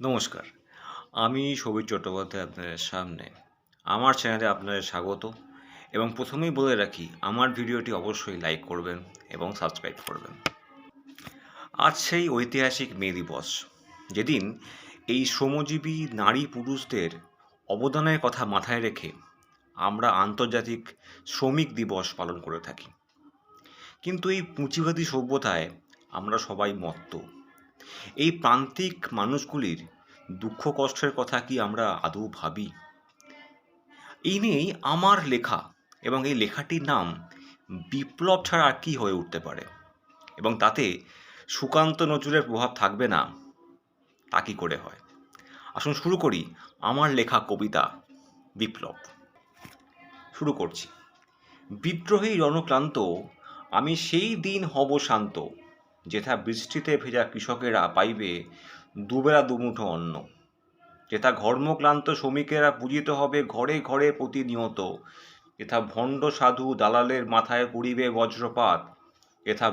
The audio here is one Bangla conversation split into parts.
নমস্কার। আমি সবির চট্টোপাধ্যায় আপনাদের সামনে। আমার চ্যানেলে আপনাদের স্বাগত এবং প্রথমেই বলে রাখি, আমার ভিডিওটি অবশ্যই লাইক করবেন এবং সাবস্ক্রাইব করবেন। আজ সেই ঐতিহাসিক মে দিবস। যেদিন এই শ্রমজীবী নারী পুরুষদের অবদানের কথা মাথায় রেখে আমরা আন্তর্জাতিক শ্রমিক দিবস পালন করে থাকি। কিন্তু এই পুঁজিবাদী সভ্যতায় আমরা সবাই মত্ত। এই প্রান্তিক মানুষগুলির দুঃখ কষ্টের কথা কি আমরা আদৌ ভাবি? এই নিয়েই আমার লেখা এবং এই লেখাটির নাম বিপ্লব ছাড়া আর কি হয়ে উঠতে পারে? এবং তাতে সুকান্ত নজরুলের প্রভাব থাকবে না? তা কি করে হয়? আসুন শুরু করি আমার লেখা কবিতা বিপ্লব। শুরু করছি। বিদ্রোহী রণক্লান্ত, আমি সেই দিন হব শান্ত। যেথা বৃষ্টিতে ভেজা কৃষকেরা পাইবে দুবেলা দুমুঠো অন্ন। যেথা ঘর্মক্লান্ত শ্রমিকেরা পূজিত হবে ঘরে ঘরে প্রতিনিয়ত, যেথা ভণ্ড সাধু দালালের মাথায় পড়িবে বজ্রপাত, যেথা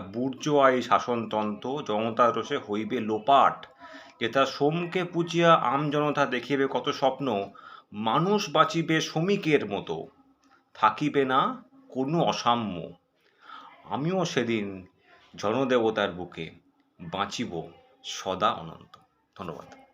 আই শাসনতন্ত্র জনতার রোষে হইবে লোপাট, যেথা সোমকে পুজিয়া আমজনতা দেখিবে কত স্বপ্ন, মানুষ বাঁচিবে শ্রমিকের মতো, থাকিবে না কোনো অসাম্য। আমিও সেদিন জনদেবতার বুকে বাঁচিব সদা অনন্ত। ধন্যবাদ।